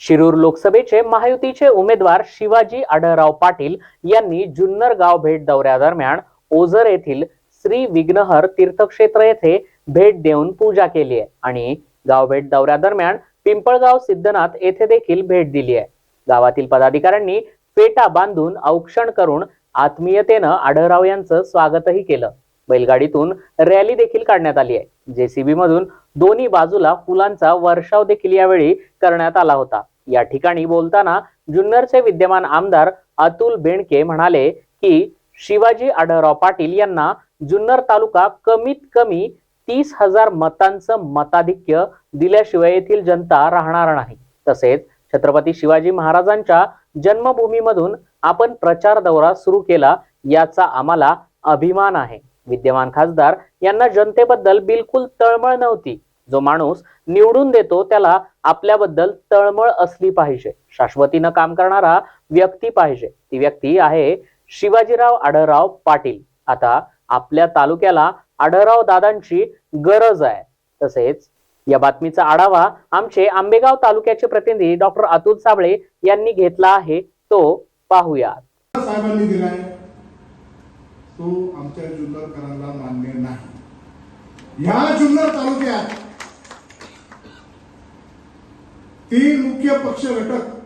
शिरूर लोकसभेचे महायुतीचे उमेदवार शिवाजी आढळराव पाटील यांनी जुन्नर गाव भेट दौऱ्यादरम्यान ओझर येथील श्री विघ्नहर तीर्थक्षेत्र येथे भेट देऊन पूजा केली आहे आणि गाव भेट दौऱ्यादरम्यान पिंपळगाव सिद्धनाथ येथे देखील भेट दिली आहे. गावातील पदाधिकाऱ्यांनी पेटा बांधून औक्षण करून आत्मीयतेनं आढळराव यांचं स्वागतही केलं. बैलगाडीतून रॅली देखील काढण्यात आली आहे. जेसीबी मधून दोन्ही बाजूला फुलांचा वर्षाव देखील यावेळी करण्यात आला होता. या ठिकाणी बोलताना जुन्नरचे विद्यमान आमदार अतुल बेणके म्हणाले की शिवाजी आढळराव पाटील यांना जुन्नर तालुका कमीत कमी तीस हजार मतांचं मताधिक्य दिल्याशिवाय येथील जनता राहणार नाही. तसेच छत्रपती शिवाजी महाराजांच्या जन्मभूमीमधून आपण प्रचार दौरा सुरू केला याचा आम्हाला अभिमान आहे. विद्यमान खासदार यांना जनतेबद्दल बिलकुल तळमळ नव्हती. जो माणूस निवडून देतो त्याला आपल्याबद्दल तळमळ असली पाहिजे. शाश्वतीनं काम करणारा व्यक्ती पाहिजे. ती व्यक्ती आहे शिवाजीराव आढळराव पाटील. आता आपल्या तालुक्याला आढळराव दादांची गरज आहे. तसेच या बातमीचा आढावा आमचे आंबेगाव तालुक्याचे प्रतिनिधी डॉक्टर अतुल साबळे यांनी घेतला आहे. तो पाहूया. साहेबांनी दिलाय. तो आमच्या जुन्नरकरांना मान्य नाही. ह्या जुन्नर तालुक्यात तीन मुख्य पक्ष घटक.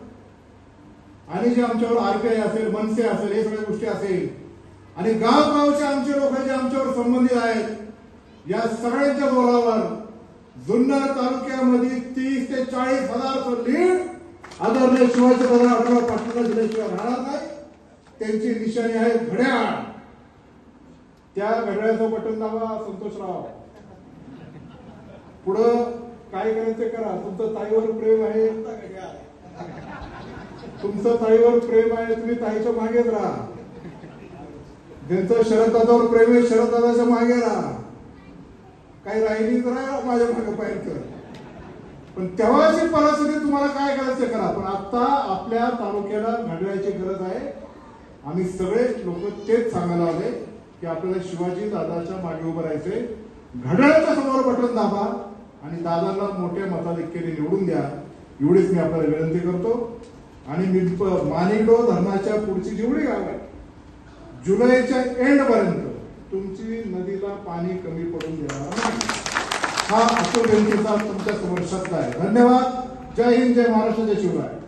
आणि जे आमच्यावर आरपीआय असेल मनसे असेल हे सगळ्या गोष्टी असेल. आणि गावगावचे आमचे लोक जे आमच्यावर संबंधित आहेत या सगळ्यांच्या जोरावर जुन्नर तालुक्यामध्ये तीस ते चाळीस हजार लीड आदरणीय शिवाजी दादा आढळराव पाटलांना दिल्याशिवाय राहणार नाही. त्यांची निशाणी आहे घड्याळ. त्या घड्याळाचं बटन दाबा संतोषराव. पुढं काय करायचं करा? तुमचं ताईवर प्रेम आहे. तुमचं ताईवर प्रेम आहे तुम्ही ताईच्या मागेच राहा. ज्यांचं शरददादावर प्रेम आहे शरददादाच्या मागे राहा. काही राहिली तर राहा माझ्या मागे पाहिजे पण तेव्हाची परिस्थिती तुम्हाला काय करायचं करा. पण आता आपल्या तालुक्याला घडवायची गरज आहे. आम्ही सगळे लोक तेच सांगायला आले की आपल्याला शिवाजी दादाच्या मागे उभं राहायचंय. घड्याळाच्या समोर बटन दाबा. आणि दादांना मोठ्या मताधिक्याने निवडून द्या एवढीच मी आपल्याला विनंती करतो. आणि मी प- धरणाच्या पुढची जेवढी गाव आहे जुलैच्या एंड पर्यंत तुमची नदीला पाणी कमी पडून देणार नाही. हा अतुल विनंतीचा तुमच्यासमोर शब्द आहे. धन्यवाद. जय हिंद जय महाराष्ट्र जय शिवराय.